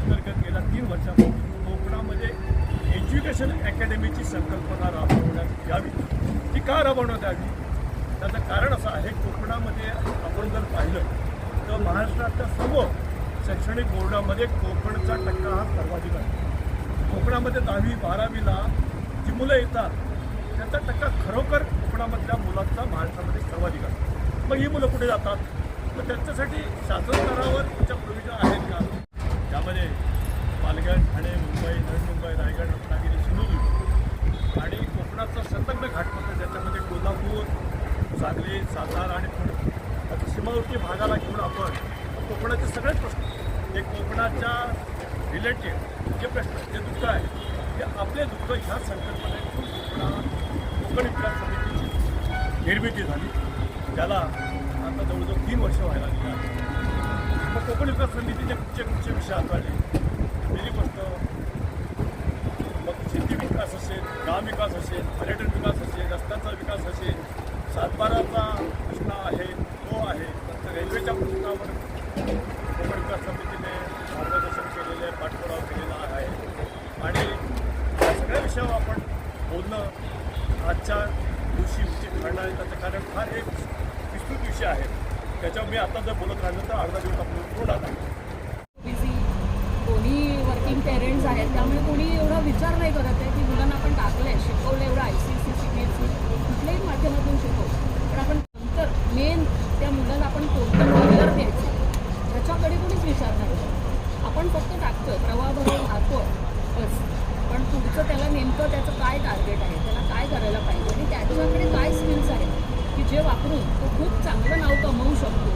अंतर्गत गेल्या तीन वर्षापासून. कोकणामध्ये एज्युकेशन अकॅडमीची संकल्पना राबवण्यात यावी. ती का राबवण्यात यावी? त्याचं कारण असं आहे कोकणामध्ये आपण जर पाहिलं तर महाराष्ट्रातल्या सर्व शैक्षणिक बोर्डामध्ये कोकणचा टक्का हा सर्वाधिक आहे. कोकणामध्ये दहावी बारावीला जी मुलं येतात त्याचा टक्का खरोखर कोकणामधल्या मुलांचा महाराष्ट्रामध्ये सर्वाधिक आहे. मग ही मुलं कुठे जातात? मग त्यांच्यासाठी शासन स्तरावर त्याच्या प्रोविजन आहेत का त्यामध्ये पालघर ठाणे मुंबई नवी मुंबई रायगड रत्नागिरी सिंधुदुर्ग आणि कोकणाचा संलग्न घाटपत्र ज्याच्यामध्ये कोल्हापूर सांगली सातारा आणि पुणे आता सीमावर्ती भागाला घेऊन आपण कोकणाचे सगळेच प्रश्न जे कोकणाच्या रिलेटेड जे प्रश्न जे दुःख आहे ते आपले दुःख ह्या संकल्पनेतून कोकण विकास समितीची निर्मिती झाली त्याला आता जवळजवळ तीन वर्ष व्हायला लागली आहेत. मग कोकण विकास समितीचे कुठचे कुठचे विषय हाताळले पहिली गोष्ट मग शेती विकास असेल ग्राम विकास असेल पर्यटन विकास असेल रस्त्यांचा विकास असेल सातबाराचा प्रश्न आहे तो आहे नंतर रेल्वेच्या प्रश्नावर कोकण विकास समितीने मार्गदर्शन केलेले आहे पाठपुरावा केलेला आहे आणि या सगळ्या विषयावर आपण बोलणं आजच्या दिवशी उचित ठरणार आहे. त्याचं कारण हा एक विस्तृत विषय आहे. त्याच्यावर मी आता जर बोलत राहिलं तर अर्धा दिवस आपण पूर्ण आहे. बिझी कोणी वर्किंग पेरेंट्स आहेत त्यामुळे कोणी एवढा विचार नाही करत आहे की मुलांना आपण टाकलंय एवढं I C C C B S C कुठल्याही माध्यमातून शिकवलं पण आपण नंतर मेन त्या मुलाला आपण कोणतं करिअर द्यायचं ह्याच्याकडे कोणीच विचार नाही करत. आपण फक्त टाकतोय प्रवाहाबरोबर राहतो बस पण पुढचं त्याला नेमकं त्याचं काय टार्गेट आहे त्याला काय करायला पाहिजे आणि त्याच्याकडे काय स्किल्स आहेत की जे वापरून तो खूप चांगलं नाव कमवू शकतो.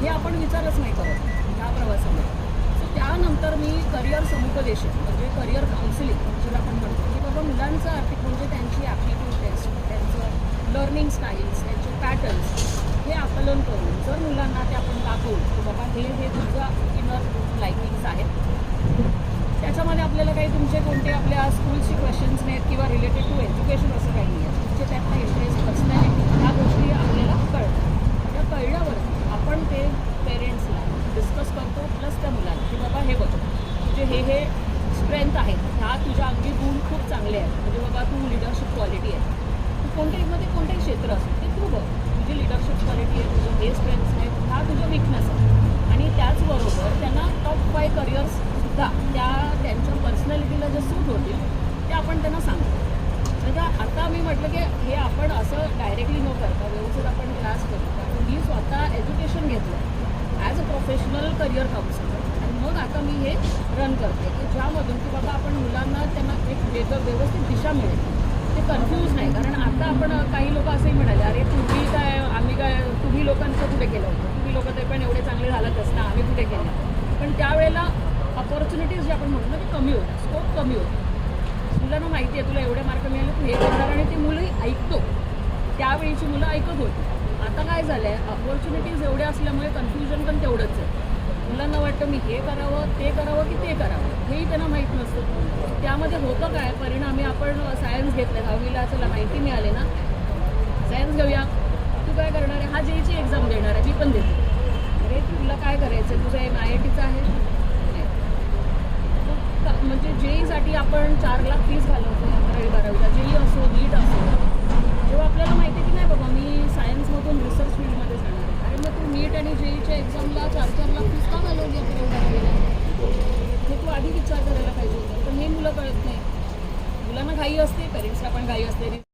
हे आपण विचारच नाही करत ह्या प्रवासामध्ये. सो त्यानंतर मी करिअर समुपदेशन म्हणजे करिअर काउन्सिलिंग ज्याला आपण म्हणतो. की बाबा मुलांचं आर्थिक म्हणजे त्यांची ॲप्टिट्यूड टेस्ट त्यांचं लर्निंग स्टाईल्स त्यांचे पॅटर्न्स हे आकलन करून जर मुलांना ते आपण दाखवू की बाबा हे हे तुझं इनर लायकिंग्स आहेत. त्याच्यामध्ये आपल्याला काही तुमचे कोणते आपल्या स्कूलचे क्वेश्चन्स नाहीत किंवा रिलेटेड टू एज्युकेशन असं काही नाही आहे तुमचे त्यातला इंटरेस्ट पर्सनॅलिटी ह्या गोष्टी आपल्याला कळतात त्या कळल्यावर आपण ते पेरेंट्सला डिस्कस प्लस त्या मुलांना की बाबा हे बघ तुझे हे हे स्ट्रेंथ आहेत ह्या तुझ्या अगदी गुण खूप चांगले आहेत. म्हणजे बाबा तू लिडरशिप क्वालिटी आहे. तू कोणत्याहीमध्ये कोणतेही क्षेत्र असेल ते तू बघ. तुझी लिडरशिप क्वालिटी आहे तुझं हे स्ट्रेंथ्स आहेत ह्या तुझ्या विकनेस आहेत. आणि त्याचबरोबर त्यांना टॉप फाय करिअर्ससुद्धा त्या त्यांच्या पर्सनॅलिटीला जे सूट होतील ते आपण त्यांना सांगतो. म्हणजे आता मी म्हटलं की हे आपण असं डायरेक्टली न करता व्यवस्थित आपण क्लास करू. कारण मी स्वतः एज्युकेशन घेतलं as a professional career counsellor आणि मग आता मी हे रन करते. की ज्यामधून की बाबा आपण मुलांना त्यांना एक वेगळं व्यवस्थित दिशा मिळेल. ते कन्फ्यूज नाही. कारण आता आपण काही लोक असंही म्हणाले अरे तुम्ही काय आम्ही काय तुम्ही लोकांचं कुठे केलं होतं? तुम्ही लोक ते पण एवढे चांगले झालंच ना आम्ही कुठे केलं? पण त्यावेळेला ऑपॉर्च्युनिटीज जे आपण म्हणतो ना ते कमी होतं स्कोप कमी होतं. मुलांना माहिती आहे तुला एवढे मार्क मिळाले तू हे करणार आणि ती मुलं ऐकतो. त्यावेळीची मुलं ऐकत होती. आता काय झालं आहे ऑपॉर्च्युनिटीज एवढ्या असल्यामुळे कन्फ्युजन पण तेवढंच आहे. मुलांना वाटतं मी हे करावं ते करावं की ते करावं हेही त्यांना माहीत नसतं. त्यामध्ये होतं काय? परिणामी आपण सायन्स घेतलं दहावीला चला माहिती मिळाली ना. सायन्स घेऊया. तू काय करणार आहे? हा जेईची एक्झाम देणार आहे मी पण देते अरे तुला काय करायचं तुझं एम आय आय टीचं आहे नाही मग का- म्हणजे जेईसाठी आपण चार लाख फीस घालवतो अकरावी बारावीला जेई असो नीट असो जेव्हा आपल्याला माहिती आहे की नाही बाबा मी सायन्समधून रिसर्च फील्डमध्ये जाणार आहे अरे मग तू नीट आणि जेईच्या एक्झामला चार चार लाख फीस का घालवली अकरावी बारावीला हे तू आधी विचार करायला पाहिजे होतं पण हे मुलं कळत नाही मुलांना घाई असते पेरेंट्सला पण घाई असते.